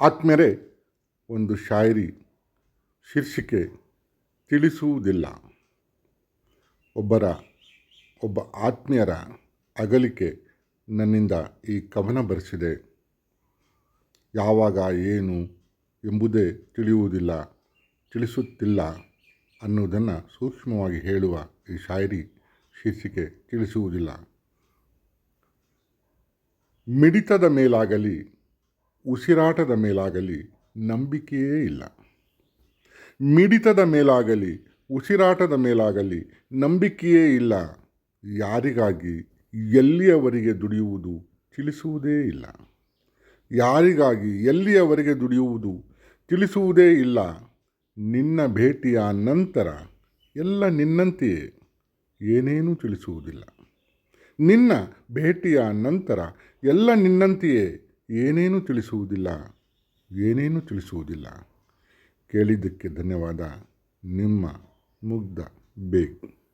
ಆತ್ಮೀಯರೇ, ಒಂದು ಶಾಯರಿ ಶೀರ್ಷಿಕೆ ತಿಳಿಸುವುದಿಲ್ಲ. ಒಬ್ಬರ, ಒಬ್ಬ ಆತ್ಮೀಯರ ಅಗಲಿಕೆ ನನ್ನಿಂದ ಈ ಕವನ ಬರೆಸಿದೆ. ಯಾವಾಗ, ಏನು ಎಂಬುದೇ ತಿಳಿಯುವುದಿಲ್ಲ, ತಿಳಿಸುತ್ತಿಲ್ಲ ಅನ್ನುವುದನ್ನು ಸೂಕ್ಷ್ಮವಾಗಿ ಹೇಳುವ ಈ ಶಾಯರಿ ಶೀರ್ಷಿಕೆ ತಿಳಿಸುವುದಿಲ್ಲ. ಮಿಡಿತದ ಮೇಲಾಗಲಿ ಉಸಿರಾಟದ ಮೇಲಾಗಲಿ ನಂಬಿಕೆಯೇ ಇಲ್ಲ. ಮಿಡಿತದ ಮೇಲಾಗಲಿ, ಉಸಿರಾಟದ ಮೇಲಾಗಲಿ ನಂಬಿಕೆಯೇ ಇಲ್ಲ. ಯಾರಿಗಾಗಿ? ಎಲ್ಲಿಯವರಿಗೆ ದುಡಿಯುವುದು? ತಿಳಿಸುವುದೇ ಇಲ್ಲ. ಯಾರಿಗಾಗಿ? ಎಲ್ಲಿಯವರಿಗೆ ದುಡಿಯುವುದು? ತಿಳಿಸುವುದೇ ಇಲ್ಲ. ನಿನ್ನ ಭೇಟಿಯ ನಂತರ ಎಲ್ಲ ನಿನ್ನಂತೆಯೇ. ಏನೇನೂ ತಿಳಿಸುವುದಿಲ್ಲ. ನಿನ್ನ ಭೇಟಿಯ ನಂತರ ಎಲ್ಲ ನಿನ್ನಂತೆಯೇ. ಏನೇನೂ ತಿಳಿಸುವುದಿಲ್ಲ ಏನೇನೂ ತಿಳಿಸುವುದಿಲ್ಲ. ಕೇಳಿದ್ದಕ್ಕೆ ಧನ್ಯವಾದ. ನಿಮ್ಮ ಮುಗ್ಧ ಬೇಗ್.